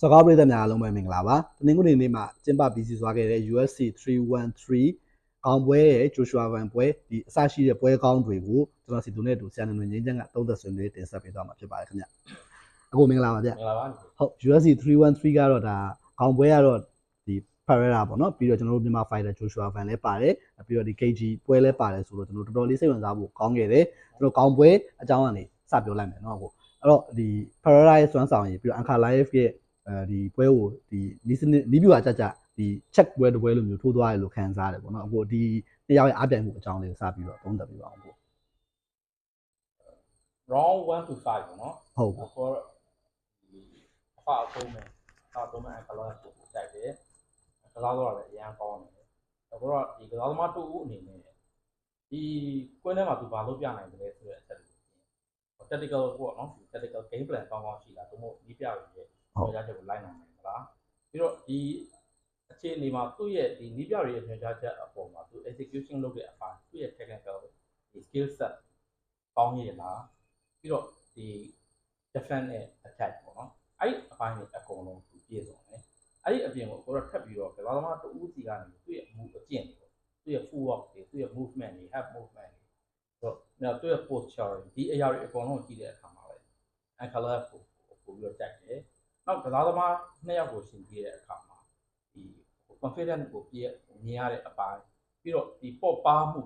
စကားပြည်သက်များအားလုံးပဲမင်္ဂလာပါ။တနင်္ဂနွေနေ့မှာကျင်းပပြီးစီးသွားခဲ့တဲ့ UFC 313ကောင်းပွဲရဲ့ Joshua Van ပွဲဒီအစရှိတဲ့ပွဲကောင်းတွေကိုကျွန်တော်စီသူနဲ့အတူဆရာနွေငင်းချမ်းကသုံးသက်ဆွေးနွေးတင်ဆက်ပေးသွားမှာဖြစ်ပါတယ်ခင်ဗျ။အခုမင်္ဂလာပါဗျမင်္ဂလာပါ။ဟုတ် UFC 313ကတော့ဒါကောင်းပွဲကတော့ဒီ Pereira ပေါ့နော်ပြီးတော့ကျွန်တော်တို့မြန်မာ fighter Joshua Van လည်းပါတယ်ပြီးတော့ဒီ KG ပွဲလည်းပါတယ်ဆိုတော့ကျွန်တော်တော်တော်လေးစိတ်ဝင်စားဖို့ကောင်းခဲ့တယ်ကျွန်တော်ကောင်းပွဲအကြောင်းကနေစပြောလိုက်မယ်နော်အခုအဲ့တော့ဒီ Pereira ရဲ့စွမ်းဆောင်ရည်ပြီးတော့ Anka Live ရဲ့ အဲဒီပွဲကိုဒီနီးစနစ်နီးပြူအကြကြဒီ check ပွဲတစ်ပွဲလိုမျိုးထိုးသွားရလို့ခံစားရတယ်ပေါ့နော်အခုဒီနှစ်ယောက်ရဲ့အပြိုင်မှုအကြောင်းလေးကိုစပြီးတော့သုံးသပ်ပြပါအောင်ပေါ့ round 1 to 5ပေါ့နော်ဟုတ်ပါအခုဒီအဖအဆုံးမဲ့အဖအဆုံးမဲ့ကလောကိုတိုက်တယ်ကလောတော့လည်းအရန်ကောင်းတယ်အခုတော့ဒီကလောသမားတူဦးအနေနဲ့ဒီကွင်းထဲမှာသူဘာလုပ်ပြနိုင်တယ်လဲဆိုတဲ့အချက်ကို tactical ပေါ့နော် tactical game plan ကောင်းကောင်းရှိတာသူတို့ဒီပြရရဲ့ ပြောရချက်ကိုလိုက်နိုင်တယ်မလားပြီးတော့ဒီအခြေအနေမှာသူ့ရဲ့ဒီနီးပြရရဲ့ညွှန်ကြားချက်အပေါ်မှာသူ execution လုပ်တဲ့အပိုင်းသူ့ရဲ့ technical ဒီ skill set ကောင်းရည်လားပြီးတော့ဒီ defense နဲ့ attack ပေါ့နော်အဲ့ဒီအပိုင်းတွေအကုန်လုံးသူပြည့်စုံတယ်အဲ့ဒီအပြင်ကိုကိုတော့ထပ်ပြီးတော့ကစားသမားတဦးစီကနေသူ့ရဲ့ move အကျင့်တွေပေါ့သူ့ရဲ့ full work တွေသူ့ရဲ့ movement တွေ half movement တွေဆိုတော့သူ့ရဲ့ posture တွေဒီအရာတွေအကုန်လုံးကြည့်တဲ့အခါမှာပဲ ankle ကိုပို့ပြီးတော့တိုက်တယ် နောက်ကစားသမားနှစ်ယောက်ကိုရှင်ကြည့်တဲ့အခါမှာဒီ confidence ကိုပြည့်မြင်ရတဲ့အပိုင်းပြီးတော့ဒီပေါ့ပါမှု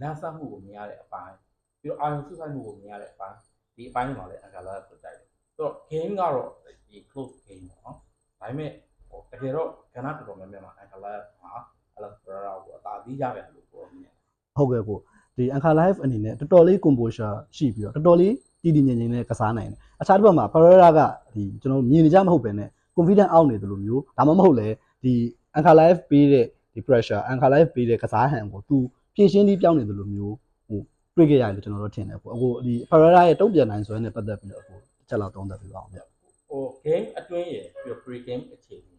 လမ်းဆက်မှုကိုမြင်ရတဲ့အပိုင်းပြီးတော့အာရုံစုဆိုင်မှုကိုမြင်ရတဲ့အပိုင်းဒီအပိုင်းမှာလည်းအန်ဂလာကိုတိုက်တယ်ဆိုတော့ game ကတော့ဒီ close game ပေါ့နော်ဒါပေမဲ့ဟိုတကယ်တော့ကဏ္ဍတော်တော်များများမှာအန်ဂလာမှာအလဘရာကိုအသာသေးကြတယ်လို့ပြောနေတယ်ဟုတ်ကဲ့ကိုဒီ Anka Live အနေနဲ့တော်တော်လေး composure ရှိပြီးတော့တော်တော်လေးတည်တည်ငြိမ်ငြိမ်နဲ့ကစားနိုင်တယ် အခြားတစ်ဘက်မှာ Pereira ကဒီကျွန်တော်မြင်နေကြမဟုတ်ပဲနဲ့ confident အောက်နေတယ်လို့မျိုးဒါမှမဟုတ်လဲဒီ Anka Live ပေးတဲ့ဒီ pressure Anka Live ပေးတဲ့ကစားဟန်ကိုသူဖြည့်ရှင်းပြီးပြောင်းနေတယ်လို့မျိုးဟိုတွေ့ကြရတယ်လို့ကျွန်တော်တို့ထင်တယ်ပေါ့အခုဒီ Pereira ရဲ့တုံ့ပြန်နိုင်စွမ်းနဲ့ပတ်သက်ပြီးတော့အခုတစ်ချက်လောက်သုံးသပ်ပြပါအောင်ဗျဟို game အတွင်းရယ်ပြီးတော့ pre game အခြေအနေ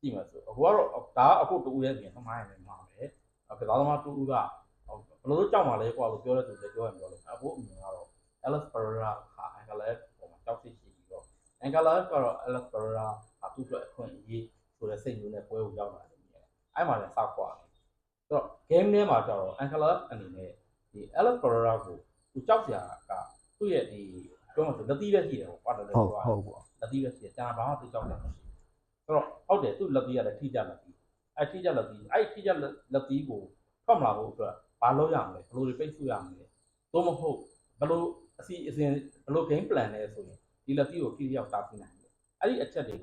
ကြည့်မှာဆိုအခုကတော့ဒါကအခုတူရဲ့ပြင်သမိုင်းနေမှာပဲကစားသမားတူကဘယ်လိုလုပ်ကြောက်မှာလဲကွာလို့ပြောတဲ့သူတွေပြောရင်ပြောလို့အခုအမြင်ကတော့ Alex Pereira ဟာ Angela ပုံမှာ ကြောက်စိတ်ရှိပြီးတော့ Angela ကတော့ Alex Pereira ဟာသူ့အတွက်အခွင့်အရေးဆိုတဲ့စိတ်မျိုးနဲ့ပွဲကိုရောက်လာတယ်မြင်တယ်အဲ့မှာလည်းစောက်ခွာတယ်ဆိုတော့ game ထဲမှာကျတော့ Angela အနေနဲ့ဒီ Alex Pereira ကိုသူကြောက်စရာကသူ့ရဲ့ဒီပြောမှဆိုလက်သီးပဲရှိတယ်ပေါ့ကွာတယ်လို့ဟုတ်ပြောတာဟုတ်ပေါ့လက်သီးပဲရှိတယ်ကျန်တာဘာမှသိကြောက်တယ်မရှိဘူးဆိုတော့ဟုတ်တယ်သူ့လက်သီးရတယ်ထိကြလက်သီးအဲ့ထိကြလက်သီးအဲ့ထိကြလက်သီးကိုထွက်မလာဖို့အတွက်ဘာလုပ်ရမလဲဘယ်လိုတွေပိတ်ဆို့ရမလဲသို့မဟုတ်ဘယ်လို အစီအစဉ်ဘယ်လို game plan လဲဆိုရင်ဒီလက်သီးကိုထိရောက်တာပြနိုင်တယ်အဲ့ဒီအချက်တွေ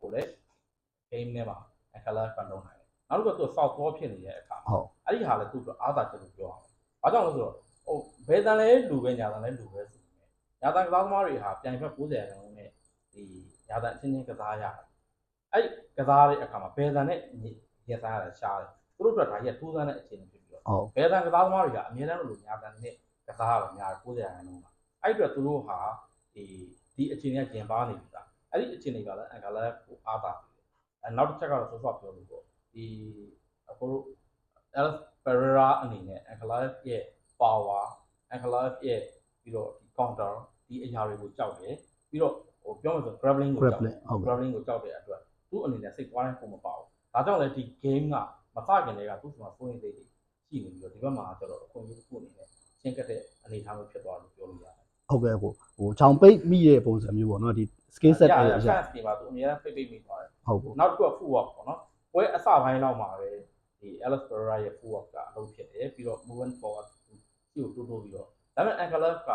ကိုလည်း game ထဲမှာအခလာဖန်တော့နိုင်တယ်နောက်တစ်ခုကသူ soft ball ဖြစ်နေတဲ့အခါမှာဟုတ်အဲ့ဒီဟာလည်းသူ့အတွက်အားသာချက်လို့ပြောအောင်ဘာကြောင့်လဲဆိုတော့ဟိုဘယ်တန်လဲလူပဲညာတန်လဲလူပဲဆိုပေမဲ့ညာတန်ကစားသမားတွေဟာပြိုင်ဖက်90ရာခိုင်နှုန်းနဲ့ဒီညာတန်အချင်းချင်းကစားရတယ်အဲ့ကစားတဲ့အခါမှာဘယ်တန်နဲ့ရင်ဆိုင်ရတယ်ရှားတယ်သူတို့အတွက်ဒါကြီးကထိုးစမ်းတဲ့အခြေအနေဖြစ်ပြီးတော့ဟုတ်ဘယ်တန်ကစားသမားတွေကအများတန်းလို့ညာတန်နဲ့ကစားရတာများတယ်90ရာခိုင်နှုန်းပါ အဲ့ဒီအတွက်သူတို့ဟာဒီဒီအခြေအနေကကျင်ပါနေပြီသားအဲ့ဒီအခြေအနေကလည်းအင်္ဂလာကိုအားသာတယ်အဲနောက်တစ်ချက်ကတော့ဆော့ဆော့ပြောလို့ပေါ့ဒီအခုတို့ Alex Pereira အနေနဲ့ Ankalaev ရဲ့ power Ankalaev ရဲ့ပြီးတော့ဒီ counter ဒီအရာတွေကိုကြောက်တယ်ပြီးတော့ဟိုပြောမှဆို grappling ကိုကြောက်တယ် grappling ဟုတ်ကဲ့ grappling ကိုကြောက်တဲ့အတွက်သူ့အနေနဲ့စိတ်ပွားတိုင်းပုံမပါဘူးဒါကြောင့်လည်းဒီ game ကမစခင်တည်းကသူ့မှာစိုးရင်စိတ်တွေရှိနေပြီးတော့ဒီဘက်မှာကျတော့အခွင့်အရေးတစ်ခုအနေနဲ့ချင်းကပ်တဲ့အနေအထားမျိုးဖြစ်သွားလို့ပြောလို့ရတယ် ဟုတ်ကဲ့ကိုဟိုချောင်ပိတ်မိတဲ့ပုံစံမျိုးပေါ့နော်ဒီ skill set တွေအရ chance တွေပါသူအများအားဖိတ်ဖိတ်မိသွားတယ်ဟုတ်ကိုနောက်တစ်ခုက full work ပေါ့နော်ပွဲအစပိုင်းလောက်မှာပဲ Alex Pereira ရဲ့ full work ကအလုပ်ဖြစ်တယ်ပြီးတော့ moving forward ဒီကိုတိုးတိုးပြီးတော့ဒါပေမဲ့ Ankalaev က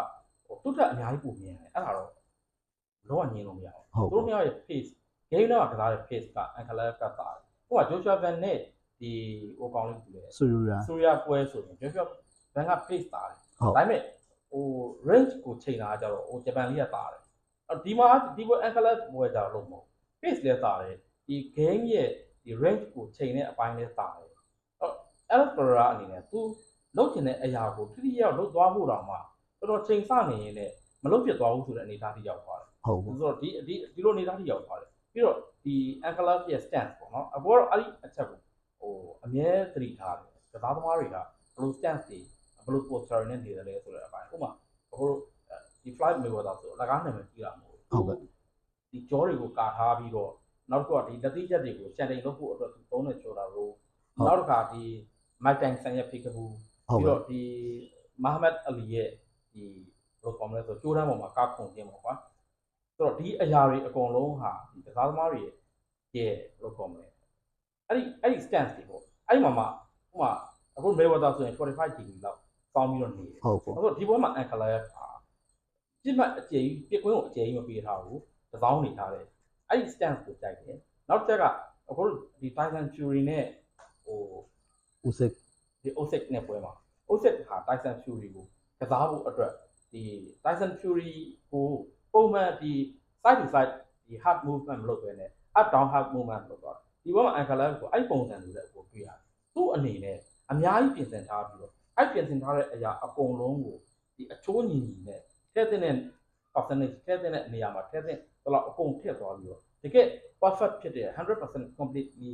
ဟိုသူ့ထက်အများကြီးပုံမြင်တယ်အဲ့ဒါတော့လောကညင်လို့မရဘူးဟုတ်သူတို့နှစ်ယောက်ရဲ့ pace game တော့ကစားတဲ့ pace က Ankalaev ကတာတယ်ဟိုက Joshua Van နဲ့ဒီဟိုကောင်လေးတူတယ်ဆူရူရာဆိုရပွဲဆိုရင် Joshua Van က pace တာတယ်ဟုတ်ဒါပေမဲ့ ဟို range ကိုချိန်တာကြတော့ဟိုဂျပန်လေးကတာတယ်အဲ့ဒီမှာဒီပွဲ Ankalaev ပွဲကြတော့လို့မဟုတ် pace လဲတာတယ်ဒီ game ရဲ့ဒီ range ကိုချိန်တဲ့အပိုင်းလဲတာတယ် Alex Pereira အနေနဲ့သူလုပ်ချင်တဲ့အရာကိုထိထိရောက်လုပ်သွားဖို့တောင်မှတော်တော်ချိန်ဆနေရင်လည်းမလုပ်ဖြစ်သွားဘူးဆိုတဲ့အနေအထားထိရောက်သွားတယ်ဟုတ်။ဘူးဆိုတော့ဒီဒီဒီလိုအနေအထားထိရောက်သွားတယ်။ပြီးတော့ဒီ Ankala ရဲ့ stance ပေါ့နော်။အခုကတော့အဲ့ဒီအချက်ကိုဟိုအမြဲသတိထားတယ်။ကစားသမားတွေကဘယ်လို stance တွေဘယ် လို posture နဲ့နေတယ်လဲဆိုတဲ့အပိုင်း။ဥပမာအခုဒီ flight Mayweather ဆိုလကားနာမည်ကြီးတာမဟုတ်ဘူး။ဒီကြောတွေကိုကာထားပြီးတော့နောက်တစ်ခုကဒီလက်တိချက်တွေကိုရှန်တိန်လုပ်ဖို့အတွက်သူသုံးတဲ့ shoulder roll နောက်တစ်ခါဒီ Mike Tyson ရဲ့ pick up ဟုတ်ပြီးကဲ့တော့ဒီ Muhammad Ali ရဲ့ဒီဘယ်လိုကောမလဲဆိုကြိုးတန်းပေါ်မှာကားခုန်ခြင်းပေါ့ကွာဆိုတော့ဒီအရာတွေအကုန်လုံးဟာဒီကစားသမားတွေရဲ့ရဲ့ဘယ်လိုကောမလဲအဲ့ဒီအဲ့ဒီ stance တွေပေါ့အဲ့ဒီမှာမှဥပမာအခု Mayweather ဆိုရင်45 degree လောက် ပေါင်းပြီးတော့နေတယ်ဟုတ်ပေါ့အဲ့တော့ဒီဘက်မှာ ankle ရဲ့အာပြစ်မှတ်အကျယ်ကြီးပြစ်ကွင်းကိုအကျယ်ကြီးမပေးထားဘူးတစောင်းနေထားတယ်အဲ့ဒီ stance ကိုကြိုက်တယ်နောက်တစ်ချက်ကအခုဒီ Tyson Fury နဲ့ဟိုဦးစစ်ဒီ Osik နဲ့ပွဲမှာ Osik ဟာ Tyson Fury ကိုကစားဖို့အတွက်ဒီ Tyson Fury ကိုပုံမှန်ဒီ side to side ဒီ hard movement မလုပ်ဘဲနဲ့ up down hard movement လုပ်တော့ဒီဘက်မှာ ankle ကိုအဲ့ပုံစံလိုလည်းကိုတွေ့ရတယ်သူ့အနေနဲ့အများကြီးပြင်ဆင်ထားပြီးတော့ အဲ့ပြင်ဆင်ထားတဲ့အရာအကုန်လုံးကိုဒီအချိုးညီညီနဲ့ထည့်တဲ့ percentage ထည့်တဲ့နေရာမှာထည့်တဲ့တော့အကုန်ထည့်သွားပြီးတော့တကယ် perfect ဖြစ်တဲ့100% completely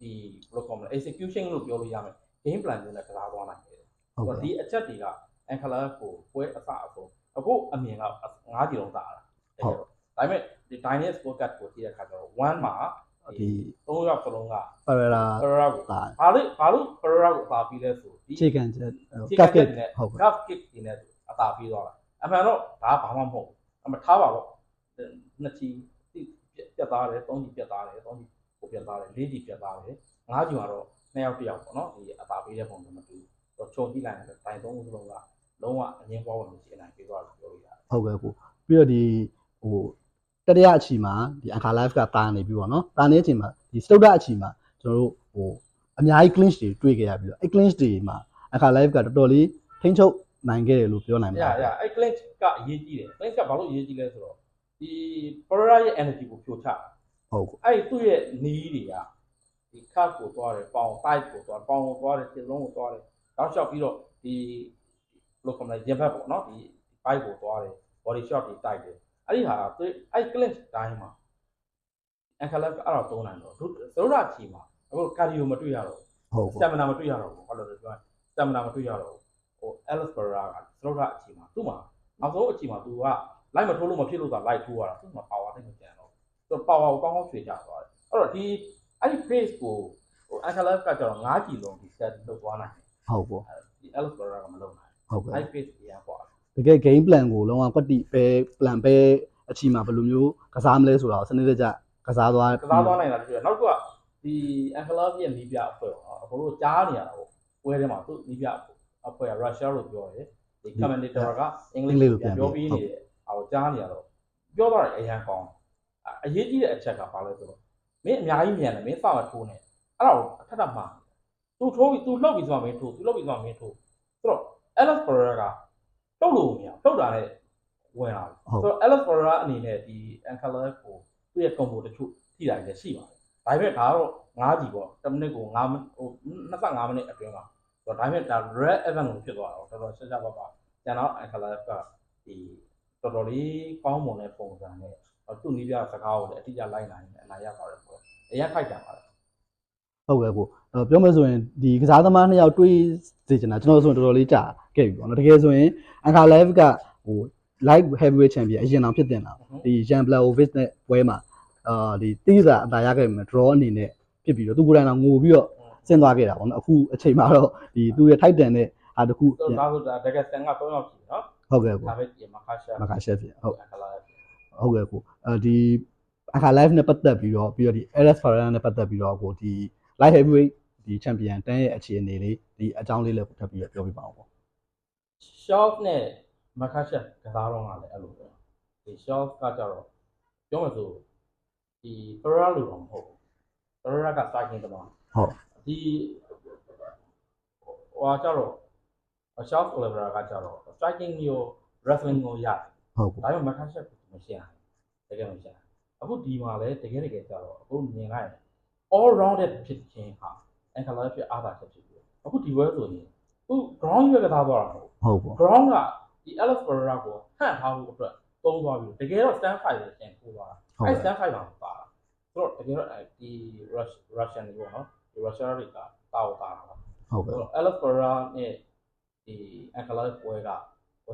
ဒီဘယ်လိုကောမလဲ execution လို့ပြောလို့ရမယ် game plan မျိုးနဲ့ကစားသွားနိုင်တယ်ဟုတ်ဆိုတော့ကဲ့ဒီအချက်တွေက Ankala ကိုပွဲအစအဆုံးအခုအမြင်က9ကြိမ်လုံးတာတာတကယ်တော့ဒါပေမဲ့ဒီ Dynamic scorecard ကိုကြည့်တဲ့အခါကျတော့1မှာ ဒီ3ယောက်စလုံးကပရရာ Pereira ကိုတာဘာလို့ဘာလို့ Pereira ကိုအသာပြီးလဲဆိုဒီခြေကန်ချက်ကကကတ်တ်ကကတ်တ်နဲ့ဟုတ်ကဲ့ cuff kick တွေနဲ့အသာပြီးသွားတာအမှန်တော့ဒါကဘာမှမဟုတ်ဘူးအမှထားပါတော့နှစ်ချီပြတ်သားတယ်သုံးချီပြတ်သားတယ်သုံးချီကိုပြတ်သားတယ်လေးချီပြတ်သားတယ်ငါးချီကတော့နှစ်ယောက်တစ်ယောက်ပေါ့နော်ဒီအသာပေးတဲ့ပုံစံမတူဘူးတော့ခြုံကြည့်လိုက်ရင်တိုင်သုံးခုစလုံးကလုံးဝအငင်းပွားဝင်မရှိနိုင်ပြီးသွားတယ်ပြောလို့ရတယ်ဟုတ်ကဲ့ကိုပြီးတော့ဒီဟို တတိယအချီမှာဒီ Anchor Live ကတာနေပြီပေါ့နော်တာနေတဲ့အချိန်မှာဒီစတုဒ္ဒအချီမှာကျွန်တော်တို့ဟိုအများကြီး clinch တွေတွေ့ခဲ့ရပြီးတော့အဲ့ clinch တွေမှာ Anchor Live ကတော်တော်လေးထိန်းချုပ်နိုင်ခဲ့တယ်လို့ပြောနိုင်။ပါရတရယ်အဲ့ clinch ကအရေးကြီးတယ်။ clinch ကဘာလို့အရေးကြီးလဲဆိုတော့ဒီ Pereira ရဲ့ energy ကိုဖြိုချတာဟုတ်ကဲ့။အဲ့သူ့ရဲ့ knee တွေကဒီ calf ကိုသွားတယ်ပေါင် side ကိုသွားပေါင်ကိုသွားတယ်ခြေလုံးကိုသွားတယ်။နောက်လျှောက်ပြီးတော့ဒီဘယ်လိုခေါ်မလဲရင်ဘတ်ပေါ့နော်ဒီ bike ကိုသွားတယ် body shot တွေတိုက်တယ်။ အဲ့ဒီဟာသူအဲ့ clinch တိုင်းမှာ ankle lock အဲ့တော့သုံးနိုင်တော့သူတို့ရချီမှာအခု cardio မတွေ့ရတော့ဘူးဟုတ်စကဲ့တမနာမတွေ့ရတော့ဘူးဟုတ်လို့ပြောရင်စတမနာမတွေ့ရတော့ဘူးဟို Alice Pereira ကစလော့တာအချိန်မှာသူ့မှာနောက်ဆုံးအချိန်မှာသူကလိုက်မထိုးလို့မဖြစ်လို့သာလိုက်ထိုးရတာသူ့မှာ power တိတ်မကျန်တော့သူ power ကိုကောင်းကောင်းဆွေချသွားတယ်အဲ့တော့ဒီအဲ့ဒီ pace ကိုဟို Ankala ကကျတော့9ကီလိုဒီ set လုပ်သွားနိုင်တယ်ဟုတ်ပေါ့ဒီ Alice Pereira ကမလုပ်နိုင်ဟုတ်ကဲ့အဲ့ pace ကြီးရကွာတ ကယ် game plan ကိုလုံးဝကွက်တိပဲ plan ပဲအချီမှာဘယ်လိုမျိုးကစားမလဲဆိုတာကိုစနစ်တကျကစားသွားကစားသွားနိုင်တာတကယ်နောက်တစ်ခုကဒီ Ankala ရဲ့နီးပြအဖွဲ့ပေါ့နော်အခုတို့ကြားနေရတာပေါ့ပွဲထဲမှာသူ့နီးပြအဖွဲ့က Russia လို့ပြောတယ်ဒီ commentator ကအင်္ဂလိပ်လိုပြန်ပြောပြီးနေတယ်ဟိုကြားနေရတော့ပြောတော့အရန်ကောင်းအရေးကြီးတဲ့အချက်ကဘာလဲဆိုတော့မင်းအများကြီးမြန်တယ်မင်းစမထိုးနေအဲ့ဒါကိုအထက်ထပ်မှာသူထိုးပြီးသူလှုပ်ပြီးဆိုမှမင်းထိုးသူလှုပ်ပြီးဆိုမှမင်းထိုးဆိုတော့ Alex Pereira က လှုပ်လို့မရလှုပ်တာနဲ့ဝင်လာတယ်ဆိုတော့ Alex Pereira အနေနဲ့ဒီ Ankle ကိုသူ့ရဲ့ combo တချို့ထိတာလည်းရှိပါတယ်ဒါပေမဲ့ဒါကတော့9ကြီးပေါ့10မိနစ်ကို9မိနစ်ဟို25မိနစ်အတွင်းမှာဆိုတော့ဒါပေမဲ့ဒါ red event ကိုဖြစ်သွားတော့တော်တော်ဆက်ဆက်ပါပါကျန်တော့ Ankle ကဒီတော်တော်လေးကောင်းမွန်တဲ့ပုံစံနဲ့သူ့နီးပြစကားကိုလည်းအတိအကျလိုက်နိုင်တယ်အနာရပါတယ်ပေါ့အရင်ခိုက်တယ်ပါတယ်ဟုတ်ကဲ့ကိုအဲ့တော့ ပြောမယ်ဆိုရင်ဒီကစားသမားနှစ်ယောက်တွေးစေချင်တာကျွန်တော်ဆိုရင်တော်တော်လေးကြာခဲ့ပြီပေါ့နော်တကယ်ဆိုရင် Anchor Live ကဟို light heavyweight champion အရင်အောင်ဖြစ်တင်တာဒီ Jan Blachowicz နဲ့ပွဲမှာအာဒီတိစာအတားရခဲ့ပြီ draw အနေနဲ့ဖြစ်ပြီးတော့သူကိုယ်တိုင်တော့ငိုပြီးတော့ဆင်းသွားခဲ့တာပေါ့နော်အခုအချိန်မှာတော့ဒီသူရဲ့ Titan နဲ့ဟာတခုဆိုတော့ဒါဆိုဒါတကယ်စံက3ယောက်ရှိနော်ဟုတ်ကဲ့ကိုဒါပဲဒီမခါရှာမခါရှက်ဖြစ်ဟုတ် Ankle ဟုတ်ကဲ့ကိုအဲဒီ Anchor Live နဲ့ပတ်သက်ပြီးတော့ပြီးတော့ဒီ LS Ferrara နဲ့ပတ်သက်ပြီးတော့ကိုဒီ light heavyweight ဒီချန်ပီယံတန်းရဲ့အခြေအနေလေးဒီအကြောင်းလေးလည်းထပ်ပြီးတော့ပြောပြပါအောင်ပေါ့ shelf နဲ့ market ကစားတော့ကလည်းအဲ့လိုပဲဒီ shelf ကကြတော့ပြောမှဆိုဒီ Ferrari လိုတော့မဟုတ်ဘူး Ferrari က striking တမဟုတ်ဒီဟိုကကြတော့ shelf level ကကြတော့ striking မျိုး wrestling ကိုရတယ်ဟုတ်ကဲ့ဒါပေမဲ့ market ကိုမရှင်းဘူးတကယ်မရှင်းဘူးအခုဒီမှာလည်းတကယ်တကယ်ကြတော့အခုမြင်လိုက်ရင် all rounded ဖြစ်ခြင်းဟာ anchor ဖြစ်အားသာချက်ဖြစ်ပြီးအခုဒီ web ဆိုရင်သူ ground ရွက်ကစားသွားတာမဟုတ်ဘူးဟုတ်ပေါ့ ground ကဒီ Alex Pereira ကိုဟန့်ထားဖို့အတွက်သုံးသွားပြီးတကယ်တော့ stand fight ကိုရှင်းပို့သွားတာဟုတ်အဲကဲ့ stand fight မှာမပါတာဆိုတော့တကယ်တော့ဒီ Rush Russian တွေပေါ့နော်ဒီ Russia တွေကတာဝတာတာဟုတ်ကဲ့ဆိုတော့ Alex Pereira နဲ့ဒီ Ankalaev ပွဲက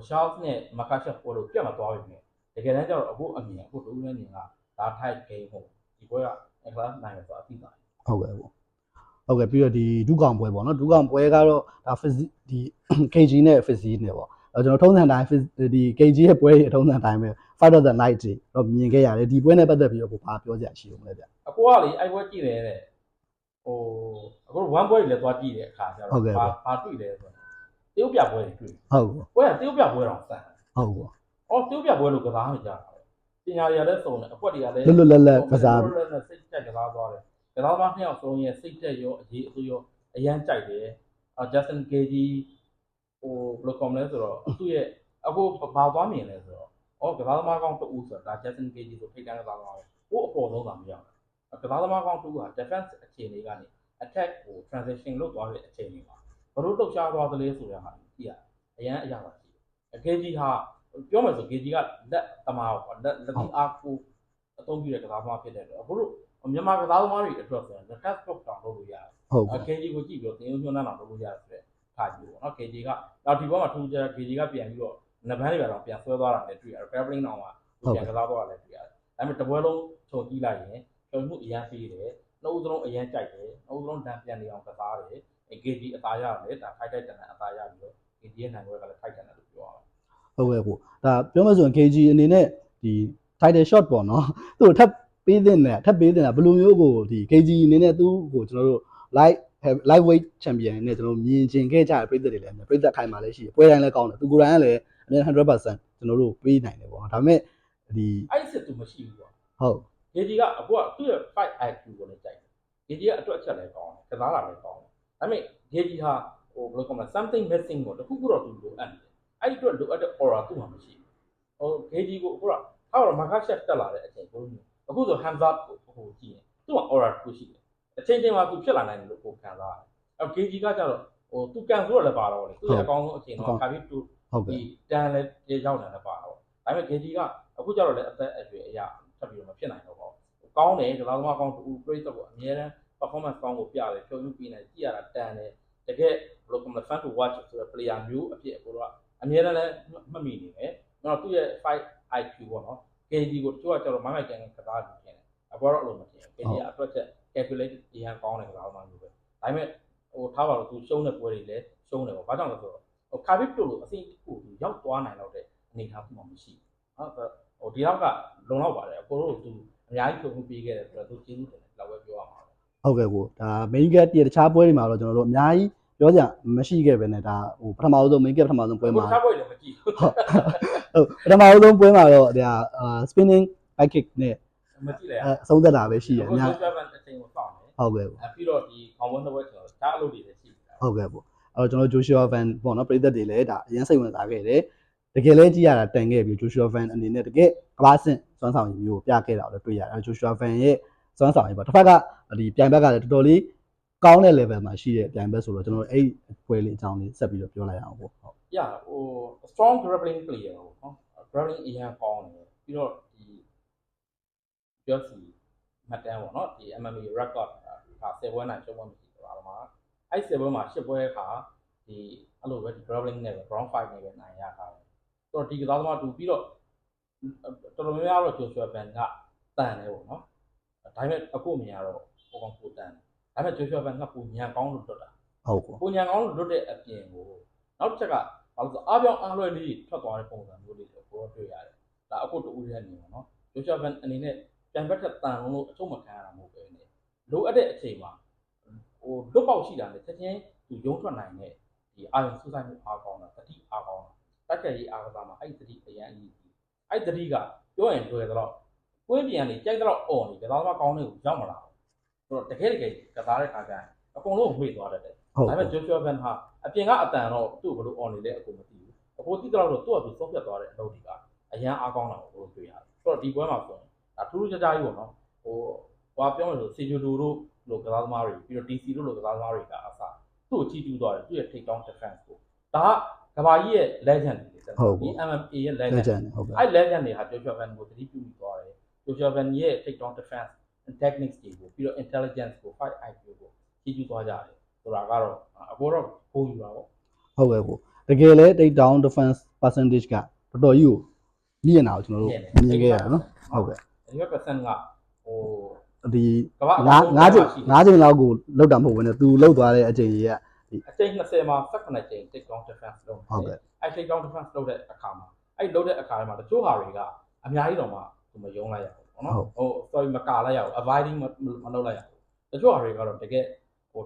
Charles နဲ့ Makashev ပွဲလို့ပြတ်မသွားပြီမြင်တကယ်တမ်းကျတော့အခုအမြင်အခုတူးနေမြင်ကဒါ type game ဟုတ်ဒီပွဲက Ankalaev နိုင်တယ်ဆိုတာအသိတာဟုတ်ကဲ့ပေါ့ ဟုတ်ကဲ့ပြီးတော့ဒီဒုကောင်ပွဲပေါ့နော်ဒုကောင်ပွဲကတော့ဒါ physique ဒီ KG နဲ့ physique နဲ့ပေါ့အဲကျွန်တော်ထုံးစံတိုင်း phys- ဒီ KG ရဲ့ပွဲရဲ့ထုံးစံတိုင်းပဲ fight of the night တွေတော့မြင်ခဲ့ရတယ်ဒီပွဲနဲ့ပတ်သက်ပြီးတော့ကိုဘာပြောစရာရှိဦးမလဲဗျအကိုကလေအဲ့ပွဲကြည့်တယ်တဲ့ဟိုအခု one ပွဲတွေလည်းသွားကြည့်တဲ့အခါကျတော့ဘာဘာတွေ့လဲဆိုတော့တရုတ်ပြပွဲတွေတွေ့ဟုတ်ပေါ့ပွဲကတရုတ်ပြပွဲတော့စမ်းဟုတ်ပေါ့အော်တရုတ်ပြပွဲလို့ကစားနေကြတာပဲပညာတွေကလည်းစုံတယ်အကွက်တွေကလည်းလွတ်လွတ်လပ်လပ်ကစားလွတ်လွတ်လပ်စိတ်ကြက်ကစားသွားတယ် ကစားသမားနှစ်ယောက်ဆုံးရဲ့စိတ်တက်ရောအရေးအသွေးရောအရန်ကြိုက်တယ်အာ Justin Gage ဟိုဘယ်လိုကောမလဲဆိုတော့သူ့ရဲ့အခုဘာသွားမြင်လဲဆိုတော့အော်ကစားသမားကောင်းတူဆိုတာဒါ Justin Gage ဆိုထိတ်တန်းကစားသမားပဲဟိုအပေါ်ဆုံးသာမရဘူးကစားသမားကောင်းတူက defense အခြေအနေကနေ attack ကို transition လုပ်သွားတဲ့အခြေအနေမှာဘယ်လိုလှုပ်ရှားသွားသလဲဆိုတဲ့ဟာကြည့်ရအရန်အရာပါရှိတယ်အကေကြီးဟာပြောမယ်ဆိုကေကြီးကလက်တမားပေါ့လက်လက်ပြီးအားကိုအသုံးပြုတဲ့ကစားသမားဖြစ်တဲ့အတွက်အခုတို့ မြန်မာကစားသမားတွေအတွက်ဆိုရင် test box တောင်လုပ်လို့ရတယ်ဟုတ်အပေါ့ကေကြီးကိုကြည့်ပြီးတော့တင်ယုံညွှန်းနှံတောင်လုပ်လို့ရတယ်ဆိုတဲ့ခါကြီးပေါ့နော်ကေကြီးကနောက်ဒီဘက်မှာထူးခြားကေကြီးကပြန်ပြီးတော့နဘန်းတွေကတော့ပြန်ဆွဲသွားတာလည်းတွေ့ရတယ် traveling တောင်မှာပြန်ကစားသွားတာလည်းတွေ့ရတယ်ဒါပေမဲ့တပွဲလုံးခြုံကြည့်လိုက်ရင်ကျွန်မှုအရန်ပေးတယ်နှုတ်စလုံးအရန်ကြိုက်တယ်နှုတ်စလုံးတန်ပြန်နေအောင်ကစားတယ်ကေကြီးအသားရတယ်ဒါခိုက်တိုက်တန်တဲ့အသားရပြီးတော့ကေကြီးရဲ့နိုင်ပွဲကလည်းခိုက်တန်တယ်လို့ပြောရအောင်ဟုတ်ကဲ့ပေါ့ဒါပြောမှဆိုရင် KG အနေနဲ့ဒီ title shot ပေါ့နော်သူ့ကိုထပ် ပေးတဲ့နဲ့ထပ်ပေးတဲ့ဘယ်လိုမျိုးကိုဒီ KG အနေနဲ့သူ့ကိုကျွန်တော်တို့ light light weight champion နဲ့ကျွန်တော်မြင်ကျင်ခဲ့ကြတဲ့ပြည်သက်တွေလည်းအများပြည်သက်ခိုင်မာလည်းရှိတယ်ပွဲတိုင်းလည်းကောင်းတယ်သူကိုယ်တိုင်ကလည်းအများ100%ကျွန်တော်တို့ပေးနိုင်တယ်ပေါ့နော်ဒါပေမဲ့ဒီအဲ့ဒီစစ်သူမရှိဘူးပေါ့ဟုတ်ကေဂျီကအခုကသူ့ရဲ့ fight IQ ကိုလည်းကြိုက်တယ်ကေဂျီကအတွက်အချက်လည်းကောင်းတယ်ကစားတာလည်းကောင်းတယ်ဒါပေမဲ့ကေဂျီဟာဟိုဘယ်လိုကောမလဲ something missing ကိုတခုခုတော့သူလိုအပ်နေတယ်အဲ့ဒီအတွက်လိုအပ်တဲ့ aura သူ့မှာမရှိဘူးဟိုကေဂျီကိုအခုကဟာတော့ market share တက်လာတဲ့အချိန်ကို အခုဆို Hamza ကိုဟိုကြည့်ရင်သူ့မှာ aura တစ်ခုရှိတယ်အချိန်ချင်းမှာသူဖြစ်လာနိုင်တယ်လို့ကိုခံစားရတယ်အဲ့ကေဂျီကကြတော့ဟိုသူကန်ဆိုတော့လည်းပါတော့လေသူ့ရဲ့အကောင်းဆုံးအချိန်တော့ခါပြီးသူဟုတ်ဒီကဲ့တန်လည်းရောက်နေတယ်ပါတော့ဒါပေမဲ့ KG ကအခုကျတော့လည်းအသက်အရွယ်အရာထပ်ပြီးတော့မဖြစ်နိုင်တော့ပါဘူးကောင်းတယ်ကစားသမားကောင်းတူပြိဿကိုအများအား performance ကောင်းကိုပြတယ်ဖြုံးပြီးနေကြည့်ရတာတန်တယ်တကယ်ဘယ်လိုကမလဲ fan to watch ဆိုတဲ့ player မျိုးအဖြစ်ကိုတော့အများအားလည်းမှတ်မိနေတယ်တော့သူ့ရဲ့ fight IQ ပေါ့နော် KG ကိုတချို့ကကျတော့မမိုက်ကန်ကစားတယ်ဖြစ်တယ်အခုတော့အဲ့လိုမဖြစ်ဘူး KG ကအတွက်ချက် calculate ဒီဟန်ကောင်းတယ်ကစားသမားမျိုးပဲဒါပေမဲ့ဟိုထားပါတော့သူရှုံးတဲ့ပွဲတွေလည်းရှုံးတယ်ပေါ့ဘာကြောင့်လဲဆိုတော့ဟိုကာဗစ်တိုလိုအစိမ့်တစ်ခုသူရောက်သွားနိုင်တော့တဲ့အနေအထားမှမရှိဘူးဟုတ်ဟိုဒီတော့ကလုံလောက်ပါတယ်အကိုတို့သူအများကြီးဖြုံမှုပေးခဲ့တယ်ဆိုတော့သူကျေးဇူးတင်တယ်လောက်ပဲပြောရမှာပဲဟုတ်ကဲ့ကိုဒါ main gate တခြားပွဲတွေမှာတော့ကျွန်တော်တို့အများကြီး ပြောကြမရှိခဲ့ပဲနဲ့ဒါဟိုပထမဆုံး main gate ပထမဆုံးပွဲကိုမှာထားပွဲလည်းမကြည့်ဘူးဟုတ်ပထမဆုံးပွဲမှာတော့ဒါအာ spinning back kick နဲ့မကြည့်လိုက်အဲအဆုံးသက်တာပဲရှိရအအခုများဆိုပြန်အချိန်ကိုစောင့်တယ်ဟုတ်ကဲ့ပေါ့အပြီးတော့ဒီခေါင်းဝန်းတစ်ပွဲကျွန်တော်ဒါအလုပ်တွေလည်းရှိတယ်ဟုတ်ကဲ့ပေါ့အဲ့တော့ကျွန်တော် Joshua Van ပေါ့နော်ပြည်သက်တွေလည်းဒါအရင်စိတ်ဝင်စားခဲ့တယ်တကယ်လဲကြည့်ရတာတန်ခဲ့ပြီ Joshua Van အနေနဲ့တကယ်ကဘာစင်စွမ်းဆောင်ရည်မျိုးကိုပြခဲ့တာကိုလည်းတွေ့ရတယ်အဲ့ Joshua Van ရဲ့စွမ်းဆောင်ရည်ပေါ့တစ်ဖက်ကဒီပြိုင်ဘက်ကလည်းတော်တော်လေး ကောင်းတဲ့ level မှာရှိတဲ့ပြိုင်ဘက်ဆိုတော့ကျွန်တော်တို့အဲ့ပွဲလေးအကြောင်းလေးဆက်ပြီးတော့ပြောလိုက်အောင်ပေါ့ဟုတ်ရဟို strong grappling player ပေါ့နော် grappling အရင်ကောင်းတယ်ပြီးတော့ဒီ UFC မှတ်တမ်းပေါ့နော်ဒီ MMA record ဒါ10ပွဲနိုင်ရှုံးပွဲမရှိဘူးအားလုံးမှာအဲ့10ပွဲမှာ10ပွဲခါဒီအဲ့လိုပဲဒီ grappling နဲ့ပဲ ground fight နဲ့ပဲနိုင်ရတာတယ်ဆိုတော့ဒီကစားသမားတူပြီးတော့တော်တော်များများတော့ Joshua Van ကတန်တယ်ပေါ့နော်ဒါပေမဲ့အခုမြင်ရတော့ဟိုကောင်ကိုတန်တယ် ဒါပေမဲ့ Joshua Van ကပူညံကောင်းလို့တွတ်တာဟုတ်ကောပုံညာကောင်းလို့လွတ်တဲ့အပြင်ကိုနောက်တစ်ချက်ကဘာလို့ဆိုအားပြောင်းအားလွယ်လေးထွက်သွားတဲ့ပုံစံမျိုးလေးကိုကိုယ်တွေ့ရတယ်။ဒါအခုတူဦးရဲ့နေပါနော်။ဂျိုရှာဗန်အနေနဲ့ပြန်ဘက်ထက်တန်လုံးလို့အထုံးမခံရတာမဟုတ်ပဲね။လိုအပ်တဲ့အချိန်မှာဟိုဟိုလွတ်ပေါက်ရှိတာနဲ့ချက်ချင်းသူရုံးထွက်နိုင်တဲ့ဒီအာယုံစူးစိုက်မှုအားကောင်းတာတတိအားကောင်းတာတက်ကြရေးအားကစားမှာအဲ့ဒီတတိအရန်အရေးကြီးအဲ့ဒီတတိကပြောရင်လွယ်တော့ကွင်းပြန်နေကြိုက်တော့အော်နေကစားသမားကောင်းတဲ့ကိုရောက်မလာဘူး ဆိုတော့တကယ်တကယ်ကစားတဲ့ခါကျရင်အကုန်လုံးဝေ့သွားတတ်တယ်ဟုတ်ဒါပေမဲ့ Joshua Van ဟာအပြင်ကအတန်တော့သူ့ဘယ်လို on နေလဲအကုန်မသိဘူးအကိုသိတော့တော့သူ့အတူဆုံးဖြတ်သွားတဲ့အလုပ်တွေကအရန်အားကောင်းတာကိုဘယ်လိုတွေ့ရလဲဆိုတော့ဒီပွဲမှာဆိုရင်ဒါထူးထူးခြားခြားကြီးပေါ့နော်ဟိုဟွာပြောမယ်ဆိုစီဂျူလူတို့လိုကစားသမားတွေပြီးတော့ DC တို့လိုကစားသမားတွေကအစားသူ့ကိုချီးကျူးသွားတယ်သူ့ရဲ့ take down defense ကိုဒါကကဘာကြီးရဲ့ legend တွေစဒီ MMA ရဲ့လက် legend ချန်ဟုတ်ကဲ့အဲ့ legend တွေဟာ Joshua Van ကိုတတိပြုပြီးသွားတယ် Joshua Van ရဲ့ take down defense techniques တွေကိုပြီးတော့ intelligence ကို fight IQ ကိုချီးကျူးသွားကြတယ်ဆိုတာကတော့အပေါ်တော့ပုံယူတာပေါ့ဟုတ်ကဲ့ကိုတကယ်လဲ take down defense percentage ကတော်တော်ကြီးကိုမြင့်နေတာကိုကျွန်တော်တို့မြင်ခဲ့ရတယ်နော်ဟုတ်ကဲ့ဒီဘက် percent ကဟိုဒီကမ္ဘာငါးငါးချိန်ငါးချိန်လောက်ကိုလောက်တာမဟုတ်ဘူးねသူလောက်သွားတဲ့အချိန်ကြီးကအချိန်20မှာ18ချိန် take down defense လုပ်ဟုတ်ကဲ့အဲ့ take down defense လုပ်တဲ့အခါမှာအဲ့လုပ်တဲ့အခါမှာတချို့ဟာတွေကအများကြီးတော့မှသူမယုံလိုက်ရဘူးပေါ့ နော်ဟို sorry မကာလိုက်ရဘူး avoiding မလုပ်လိုက်ရဘူးတချို့ဟာတွေကတော့တကယ်ဟို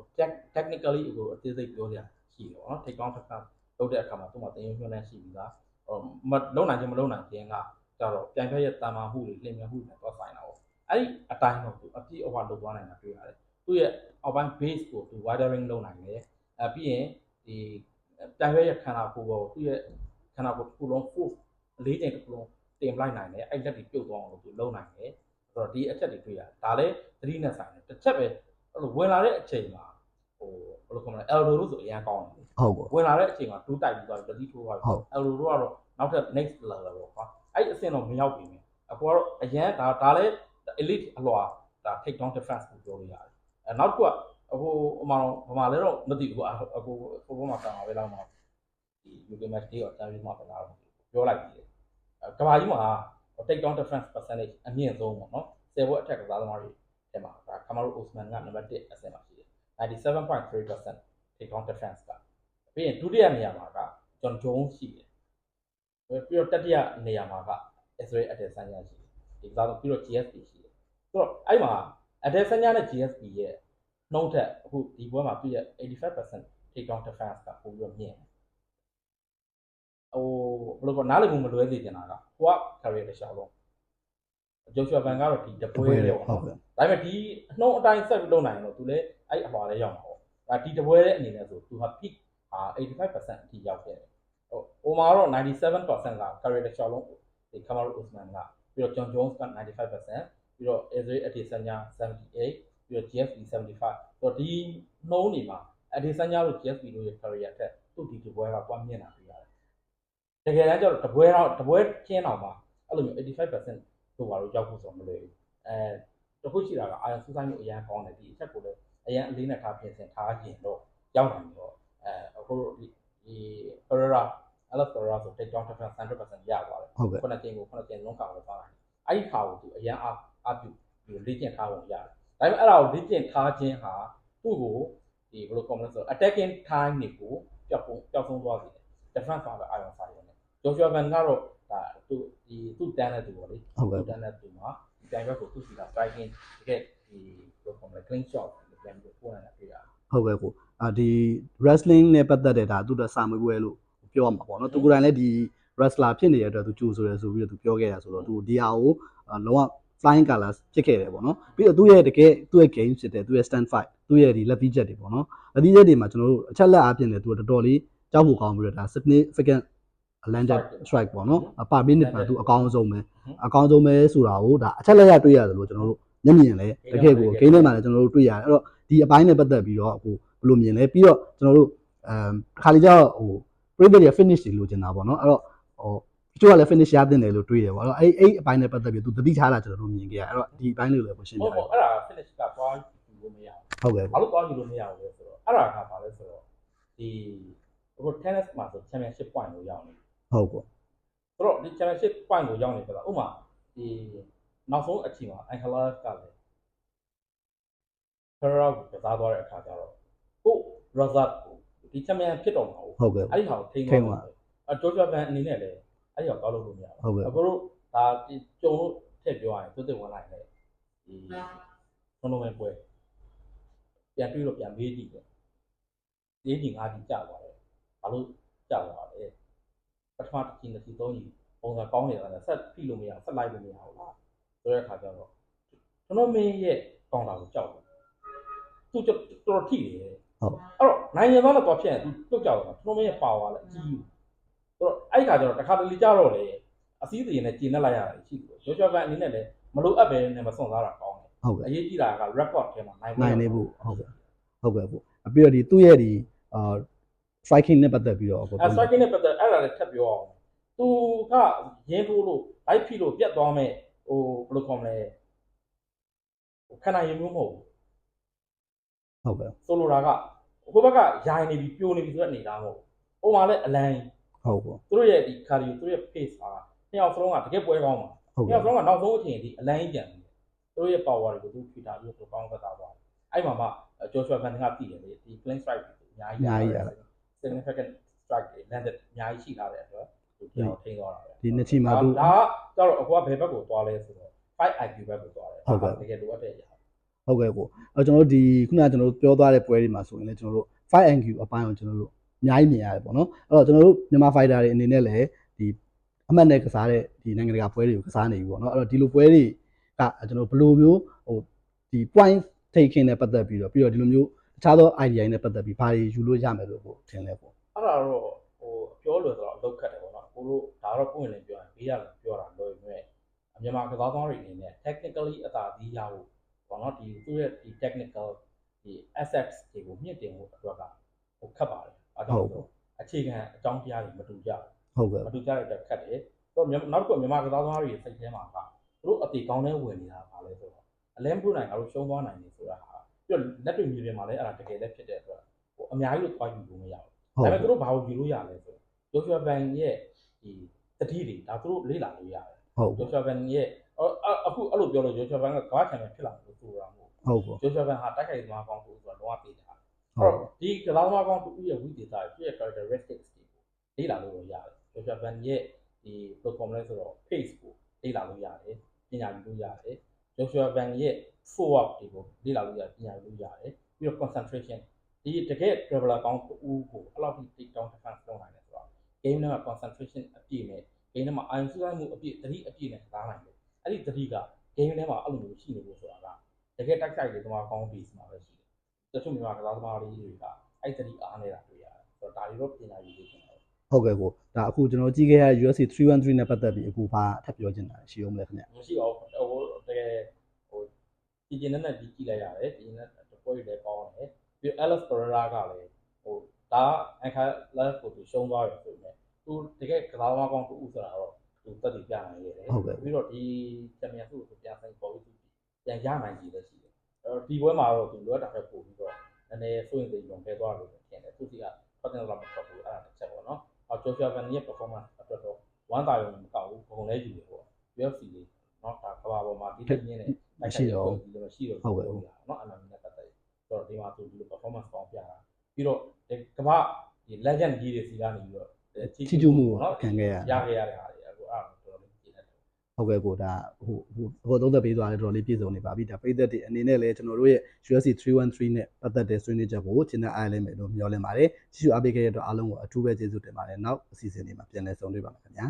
technically ကိုအသေးစိတ်ပြောရရှိတယ်ပေါ့နော် take down defense လုပ်တဲ့အခါမှာသူ့မှာတင်ရင်ညွှန်းလန်းရှိပြီးသားဟိုမလုံနိုင်ခြင်းမလုံနိုင်ခြင်းကကြတော့ပြန်ဖက်ရဲ့တာမာမှုတွေလင်မြမှုတွေတော့ဆိုင်တာပေါ့အဲ့ဒီအတိုင်းတော့သူအပြည့်အဝလုပ်သွားနိုင်တာတွေ့ရတယ်သူ့ရဲ့အောက်ပိုင်း base ကိုသူ widening လုပ်နိုင်တယ်အဲပြီးရင်ဒီတိုင်ဝဲရဲ့ခန္ဓာကိုယ်ပေါ်သူ့ရဲ့ခန္ဓာကိုယ်တစ်ခုလုံး force လေးချိန်တစ်ခုလုံး တင်လိုက်နိုင်တယ်အဲ့လက်တွေပြုတ်သွားအောင်လို့သူလုပ်နိုင်တယ်ဆိုတော့ဒီအချက်တွေတွေ့ရတယ်ဒါလည်းသတိနဲ့ဆိုင်တယ်တစ်ချက်ပဲအဲ့လိုဝင်လာတဲ့အချိန်မှာဟိုဘယ်လိုခေါ်မလဲ elbow လို့ဆိုအရင်ကောင်းတယ်ဟုတ်ကောဝင်လာတဲ့အချိန်မှာတူးတိုက်ပြီးသွားပြီးတတိထိုးသွားပြီဟုတ်အဲ့လိုတော့ကတော့နောက်ထပ် next level ပေါ့ကွာအဲ့ဒီအဆင့်တော့မရောက်ပြီမယ်အခုကတော့အရင်ဒါဒါလည်း elite အလွာဒါ take down defense ကိုပြောလို့ရတယ်အဲနောက်တစ်ခုကအခုဟိုမှာတော့ဘာမှလည်းတော့မသိဘူးကွာအခုဟိုဘက်မှာကံပါပဲလောက်မှာဒီ UK match တွေတော့ Champions မှာပါလာတော့ပြောလိုက်ပြီ အဲကဘာကြီးမှာ take down defense percentage အမြင့်ဆုံးပေါ့နော်ဆယ်ဘွဲအထက်ကစားသမားတွေထဲမှာဒါ Kamaru Usman က number 1အဆင့်မှာရှိတယ်97.3% take down defense ကပြီးရင်ဒုတိယနေရာမှာကဂျွန်ဂျုံးရှိတယ်။ပြီးတော့တတိယနေရာမှာက Israel Adesanya ရှိတယ်။ဒီကစားတော့ပြီးတော့ GSP ရှိတယ်။ဆိုတော့အဲ့မှာ Adesanya နဲ့ GSP ရဲ့နှုံးထက်အခုဒီပွဲမှာပြည့်ရဲ့85% take down defense ကပိုပြီးတော့မြင့်တယ်။ ဟိုဘယ်လိုကနားလည်မှုမလွဲစေချင်တာကဟိုက career တစ်လျှောက်လုံးဂျိုရှွာဘန်ကတော့ဒီတပွဲလေးပေါ့ဟုတ်နော်ကဲ့။ဒါပေမဲ့ဒီအနှုံးအတိုင်းဆက်ပြီးလုပ်နိုင်ရင်တော့သူလည်းအဲ့အပါလေးရောက်မှာပေါ့။ဒါဒီတပွဲလေးအနေနဲ့ဆိုသူဟာ peak အာ85%အထိရောက်ခဲ့တယ်။ဟိုဟိုမှာတော့97%က career တစ်လျှောက်လုံးဒီ Kamaru Usman ကပြီးတော့ John Jones က95%ပြီးတော့ Israel Adesanya 78ပြီးတော့ GSP 75ဆိုတော့ဒီနှုံးနေမှာ Adesanya တို့ GSP တို့ရဲ့ career ထက်သူ့ဒီတပွဲကကွာမြင့်တာ တွေ့ရတယ်။တကယ်တမ်းကျတော့တပွဲတော့တပွဲချင်းအောင်မှာအဲ့လိုမျိုး85%တို့ပါလို့ရောက်ဖို့ဆိုတော့မလွယ်ဘူး။အဲတခုရှိတာကအာယုံစူးစိုက်မှုအရန်ကောင်းတယ်ဒီအချက်ကိုလည်းအရန်အလေးနဲ့ထားပြင်ဆင်ထားရင်တော့ရောက်နိုင်ပြီတော့အဲအခုဒီဒီ Ferrera Alex Ferrera ဆို take down defense 100%ရသွားတယ်ဟုတ်ကဲ့ခုနကချိန်ကိုခုနကချိန်လုံးခါလို့သွားတယ်အဲ့ဒီခါကိုသူအရန်အားအပြုဒီလေ့ကျင့်ထားပုံရတယ်ဒါပေမဲ့အဲ့ဒါကိုလေ့ကျင့်ထားခြင်းဟာသူ့ကိုဒီဘယ်လိုကောမလဲဆို attacking time တွေကိုပျောက်ပုံပျောက်ဆုံးသွားစေတယ် defense မှာပဲအာရုံစိုက်ရ တယ် Joshua Van ကတော့ဒါသူဒီသူ့တန်းတဲ့သူပေါ့လေဟုတ်ကဲ့သူ့တန်းတဲ့သူမှာဒီတိုင်းဘက်ကိုသူ့စီတာ striking တကယ်ဒီဘယ်လိုကောမလဲ clean shot ကိုပြန်ပြီးပို့နိုင်တာတွေ့ရတယ်ဟုတ်ကဲ့ကိုအာဒီ wrestling နဲ့ပတ်သက်တဲ့ဒါသူ့အတွက်စာမွေးပွဲလို့ပြောရမှာပေါ့နော်သူကိုယ်တိုင်လည်းဒီ wrestler ဖြစ်နေတဲ့အတွက်သူကြိုဆိုတယ်ဆိုပြီးတော့သူပြောခဲ့တာဆိုတော့သူဒီဟာကိုအာလုံးဝ flying colors ဖြစ်ခဲ့တယ်ပေါ့နော်ပြီးတော့သူ့ရဲ့တကယ်သူ့ရဲ့ game ဖြစ်တယ်သူ့ရဲ့ stand fight သူ့ရဲ့ဒီလက်သီးချက်တွေပေါ့နော်လက်သီးချက်တွေမှာကျွန်တော်တို့အချက်လက်အားဖြင့်လည်းသူကတော်တော်လေးကြောက်ဖို့ကောင်းပြီးတော့ဒါ significant landed strike ပေါ့နော်အပါ minute မှာသူအကောင်းဆုံးပဲအကောင်းဆုံးပဲဆိုတာကိုဒါအချက်လက်ရတွေ့ရတယ်လို့ကျွန်တော်တို့မျက်မြင်လည်းတကယ်ကို game ထဲမှာလည်းကျွန်တော်တို့တွေ့ရတယ်အဲ့တော့ဒီအပိုင်းနဲ့ပတ်သက်ပြီးတော့အခုဘယ်လိုမြင်လဲပြီးတော့ကျွန်တော်တို့အမ်ခါလီကြောက်ဟို private ရ finish တွေလိုချင်တာပေါ့နော်အဲ့တော့ဟိုတချို့ကလည်း finish ရတင်တယ်လို့တွေးတယ်ပေါ့အဲ့တော့အဲ့အဲ့အပိုင်းနဲ့ပတ်သက်ပြီးသူတတိထားတာကျွန်တော်တို့မြင်ခဲ့ရအဲ့တော့ဒီအပိုင်းလေးကိုလည်းကိုရှင်းဟုပြတ်ပါဟုတ်အဲ့ဒါ finish ကသွားယူလို့မရဘူးဟုတ်ကဲ့ဘာလို့သွားယူလို့မရဘူးလဲဆိုတော့အဲ့ဒါကဘာလဲဆိုတော့ဒီအခု tennis မှာဆို championship point ကိုရောက်နေ ဟုတ်ကောဆိုတော့ဒီ championship point ကိုရောက်နေကြတာဥပမာဒီနောက်ဆုံးအချိန်မှာ Angela ကလည်း Ferrera ကိုကစားသွားတဲ့အခါကျတော့ကို result ကိုဒီ champion ဖြစ်တော့မှာဟုတ်ဟုတ်ကဲ့အဲ့ဒီဟာကိုထိန်းထိန်းသွားသွားတယ်အဲ Georgia Van အနေနဲ့လည်းအဲ့ဒီဟာသွားလို့လို့မရဘူးဟုတ်ကဲ့အခုတို့ဒါဒီကြုံလို့ထည့်ပြောရရင်သူ့တဲ့ဝင်လိုက်တယ်ဒီ tournament ပွဲပြပြန်တွေးတော့ပြန်မေးကြည့်တယ်လေးကြီးငါးကြီးကြာသွားတယ်ဘာလို့ကြာသွားလဲပ ထမတစ်ချိန်တစ်ချိန်သုံးကြီးပုံစံကောင်းနေတာနဲ့ဆက်ဖိလို့မရဆက်လိုက်လို့မရဘူးလားဆိုတဲ့အခါကျတော့ကျွန်တော်မင်းရဲ့ကောင်းတာကိုကြောက်တယ်သူတော်တော်ထိတယ်ဟုတ်အဲ့တော့နိုင်ငံသားတော့ဖြစ်ရင်သူပြုတ်ကြောက်တယ်ကျွန်တော်မင်းရဲ့ပါဝါလည်းအကြီးကြီးဆိုတော့အဲ့ဒီခါကျတော့တစ်ခါတလေကြတော့လေအစည်းအဝေးနဲ့ကျင်းနေလိုက်ရတယ်ရှိတယ်ရောချောပန်အနေနဲ့လည်းမလိုအပ်ပဲနဲ့မစွန့်စားတာကောင်းတယ်ဟုတ်ကဲ့အရေးကြီးတာက record ထဲမှာနိုင်နိုင်နေဖို့ဟုတ်ကဲ့ဟုတ်ကဲ့ပေါ့အပြီးတော့ဒီသူ့ရဲ့ဒီအာ striking နဲ့ပတ်သက်ပြီးတော့ပေါ့အဲ striking နဲ့ပတ်သက်အဲ့ဒါလည်းထပ်ပြောအောင်သူကရင်းထိုးလို့ live ဖိလို့ပြတ်သွားမဲ့ဟိုဘယ်လိုခေါ်မလဲဟိုခန္ဓာရင်မျိုးမဟုတ်ဘူးဟုတ်ကဲ့ဆိုလိုတာကဟိုဘက်ကရိုင်နေပြီပြိုနေပြီဆိုတဲ့အနေသားမဟုတ်ဘူးဟိုမှာလည်းအလံဟုတ်ပေါ့သူတို့ရဲ့ဒီ cardio သူတို့ရဲ့ pace ဟာနှစ်ယောက်စလုံးကတကယ်ပွဲကောင်းပါဟုတ်နှစ်ကဲ့ယောက်စလုံးကနောက်ဆုံးအချိန်ဒီအလံကြီးပြန်တယ်သူတို့ရဲ့ power တွေကိုသူထွေတာပြီးတော့ကောင်းသက်သာသွားတယ်အဲ့မှာမှ Joshua Van ကတည်တယ်လေဒီ clean strike တွေအများကြီး significant strike တွေ landed အများကြီးရှိလာတဲ့အတွက်သူပြောင်းထိန်းသွားတာပဲဒီနှစ်ချီမှာသူဒါကကျတော့အကွာဘယ်ဘက်ကိုသွားလဲဆိုတော့ fight IQ ဘက်ကိုသွားတယ်ဟုတ်ကဲ့တကယ်လိုအပ်တဲ့အရာဟုတ်ကဲ့ပေါ့အဲကျွန်တော်တို့ဒီခုနကကျွန်တော်တို့ပြောသွားတဲ့ပွဲတွေမှာဆိုရင်လည်းကျွန်တော်တို့ 5NQ အပိုင်းကိုကျွန်တော်တို့အများကြီးမြင်ရတယ်ပေါ့နော်အဲ့တော့ကျွန်တော်တို့မြန်မာ fighter တွေအနေနဲ့လည်းဒီအမှတ်နဲ့ကစားတဲ့ဒီနိုင်ငံတကာပွဲတွေကိုကစားနေပြီပေါ့နော်အဲ့တော့ဒီလိုပွဲတွေကကျွန်တော်ဘယ်လိုမျိုးဟိုဒီ point taking နဲ့ပတ်သက်ပြီးတော့ပြီးတော့ဒီလိုမျိုးတ ခြားသော idea တွေနဲ့ပတ်သက်ပြီးဘာတွေယူလို့ရမယ်လို့ပေါ့ထင်လဲပေါ့အဲ့ဒါတော့ဟိုပြောလို့ဆိုတော့အလုပ်ခတ်တယ်ပေါ့နော်ကိုတို့ဒါတော့ပုံရင်လည်းပြောရင်ဘေးရတယ်ပြောတာလွယ်ပေမဲ့မြန်မာကစားသမားတွေအနေနဲ့ technically အသာစီးရဖို့ပေါ့နော်ဒီသူရဲ့ဒီ technical ဒီ assets တွေကိုမြင့်တင်ဖို့အတွက်ကဟိုခတ်ပါတယ်အဲဒါဆိုအခြေခံအကြောင်းတရားတွေမတူကြဘူးဟုတ်ကဲ့မတူကြတဲ့အတွက်ခတ်တယ်။တော့မြန်မာနောက်တစ်ခုကမြန်မာကစားသမားတွေစိတ်ထဲမှာကသူတို့အတေကောင်းတဲ့ဝင်နေတာပါလဲဆိုတော့အလဲမပြုတ်နိုင်ငါတို့ရှုံးသွားနိုင်တယ်ဆိုတာဟာ ပြီးတော့လက်တွေ့မြေပြင်မှာလည်းအဲ့ဒါတကယ်လည်းဖြစ်တဲ့အတွက်ဟိုအများကြီးလို့သွားယူလို့မရဘူး။ဒါပေမဲ့သူတို့ဘာလို့ယူလို့ရလဲဆိုတော့ Joshua Van ရဲ့ဒီတတိတွေဒါသူတို့လေ့လာလို့ရတယ်ဟုတ်။ Joshua Van ရဲ့အခုအဲ့လိုပြောလို့ Joshua Van ကကမ္ဘာချန်ပီယံဖြစ်လာလို့ဆိုတာမဟုတ်ဟုတ်ပေါ့ဘူး။ Joshua Van ဟာတိုက်ခိုက်သမားကောင်းသူဆိုတာတော့သိတာ။ဟုတ်အဲ့တော့ဒီကစားသမားကောင်းသူရဲ့ဝိသေသတွေသူရဲ့ characteristics တွေကိုလေ့လာလို့ရတယ်။ Joshua Van ရဲ့ဒီ platform လဲဆိုတော့ face ကိုလေ့လာလို့ရတယ်။ပညာယူလို့ရတယ်။ Joshua Van ရဲ့ forward တွေကိုလေ့လာလို့ရတယ်ပညာယူလို့ရတယ်။ပြီးတော့ concentration ဒီတကယ် traveler ကောင်းတူကိုအဲ့လောက်ထိ take down defense လုပ်နိုင်တယ်ဆိုတော့ game ထဲမှာ concentration အပြည့်နဲ့ game ထဲမှာ iron စူးစိုက်မှုအပြည့်တတိအပြည့်နဲ့ကားနိုင်တယ်။အဲ့ဒီတတိက game ထဲမှာအဲ့လိုမျိုးရှိနေလို့ဆိုတာကတကယ်တိုက်ဆိုင်တွေသမားကောင်း base မှာပဲရှိတယ်။တချို့မြန်မာကစားသမားလေးတွေကအဲ့တတိအားနေတာတွေ့ရတယ်။ဆိုတော့ဒါတွေတော့ပညာယူလို့ရှိတယ် ဟုတ်ကဲ့ကိုဒါအခုကျွန်တော်ကြည့်ခဲ့ရတဲ့ UFC 313နဲ့ပတ်သက်ပြီးအခုဘာထပ်ပြောချင်တာရှိအောင်မလဲခင်ဗျမရှိတော့ဟိုတကယ်ဟိုကြည်ကျင်တဲ့နဲ့ကြည့်ကြည့်လိုက်ရတယ်ကြည်ကျင်တဲ့တပွဲတွေလည်းကောင်းတယ်ပြီး Alex Pereira ကလည်းဟိုဒါအခါ live ကိုသူရှုံးသွားပြီဆိုပေမဲ့သူတကယ်ကစားသမားကောင်းသူဥဆိုတာတော့သူတက်တည်ပြနိုင်ရတယ်ပြီးတော့ဒီချန်ပီယံစုကိုပြန်ဆိုင်ပေါ်ပြီးပြန်ရနိုင်ကြည်လည်းရှိတယ်အဲ့တော့ဒီပွဲမှာတော့သူလိုအပ်တာပဲပို့ပြီးတော့နည်းနည်းစိုးရင်သိကြုံခဲသွားလို့ထင်တယ်သူစီကဖတ်တဲ့လောက်မထွက်ဘူးအဲ့ဒါတစ်ချက်ပေါ့နော် အော် Joshua Van ရဲ့ performance အတွက်တော့ဝမ်းသာရုံမကောက်ဘူးဘုံလဲယူတယ်ပေါ့ UFC လေးเนาะဒါကဘာပေါ်မှာဒီလိုမြင်နေဒီလိုမရှိတော့ဘူးเนาะအမှန်နဲ့ပတ်သက်ဆိုတော့ဒီမှာသူဒီလို performance ကောင်းပြတာပြီးတော့ဒီကမ္ဘာဒီ legend ကြီးတွေစီကနေပြီးတော့ ချီကျူးမှုကိုခံခဲ့ရ ရခဲ့ရတဲ့ဟာ ဟုတ်ကဲ့ကိုဒါဟိုဟိုဟိုသုံးသက်ပေးသွားတယ်တော်တော်လေးပြည့်စုံနေပါပြီဒါပိတ်သက်တွေအနေနဲ့လည်းကျွန်တော်တို့ရဲ့ UFC 313နဲ့ပတ်သက်တဲ့ဆွေးနွေးချက်ကိုကျင်းတဲ့အားလည်းမယ်လို့မျှော်လင့်ပါတယ်ကြည့်ရှုအားပေးခဲ့တဲ့အတွက်အားလုံးကိုအထူးပဲကျေးဇူးတင်ပါတယ်နောက်အစီအစဉ်တွေမှာပြန်လည်ဆုံတွေ့ပါမယ်ခင်ဗျာ